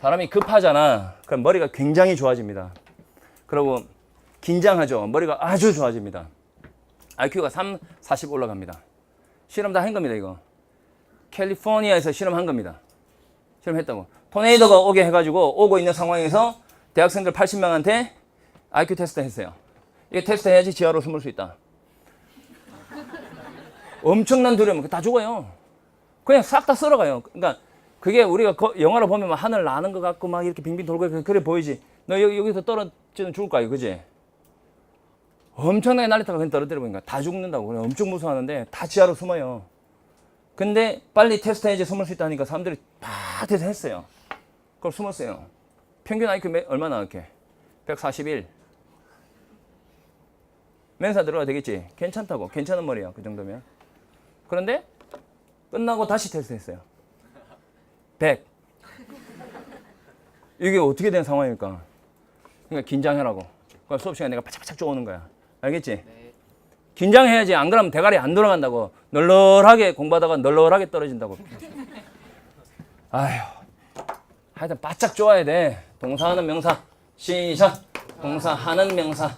사람이 급하잖아. 그럼 머리가 굉장히 좋아집니다. 그리고 긴장하죠. 머리가 아주 좋아집니다. IQ가 3, 40 올라갑니다. 실험 다 한 겁니다, 이거. 캘리포니아에서 실험한 겁니다. 실험했다고. 토네이도가 오게 해가지고 오고 있는 상황에서 대학생들 80명한테 IQ 테스트 했어요. 이게 테스트 해야지 지하로 숨을 수 있다. 엄청난 두려움, 다 죽어요. 그냥 싹 다 쓸어가요. 그러니까 그게 우리가 거- 영화로 보면 막 하늘 나는 것 같고 막 이렇게 빙빙 돌고 그래- 그래 보이지. 너 여기, 여기서 떨어지면 죽을 거야, 그지? 엄청나게 날리다가 그냥 떨어뜨려 보니까 다 죽는다고. 그래 엄청 무서워하는데 다 지하로 숨어요. 근데 빨리 테스트 해야지 숨을 수 있다니까 사람들이 다 테스트했어요. 그걸 숨었어요. 평균 IQ 몇- 얼마나 이렇게? 141. 멘사 들어가 되겠지. 괜찮다고. 괜찮은 머리야. 그 정도면. 그런데 끝나고 다시 테스트했어요. 100. 이게 어떻게 된 상황일까? 그러니까 긴장하라고. 그러니까 수업 시간에 내가 바짝바짝 쪼오는 거야. 알겠지? 긴장해야지. 안 그러면 대가리 안 돌아간다고. 널널하게 공부하다가 널널하게 떨어진다고. 아휴. 하여튼 바짝 쪼아야 돼. 동사하는 명사. 시작. 동사하는 명사.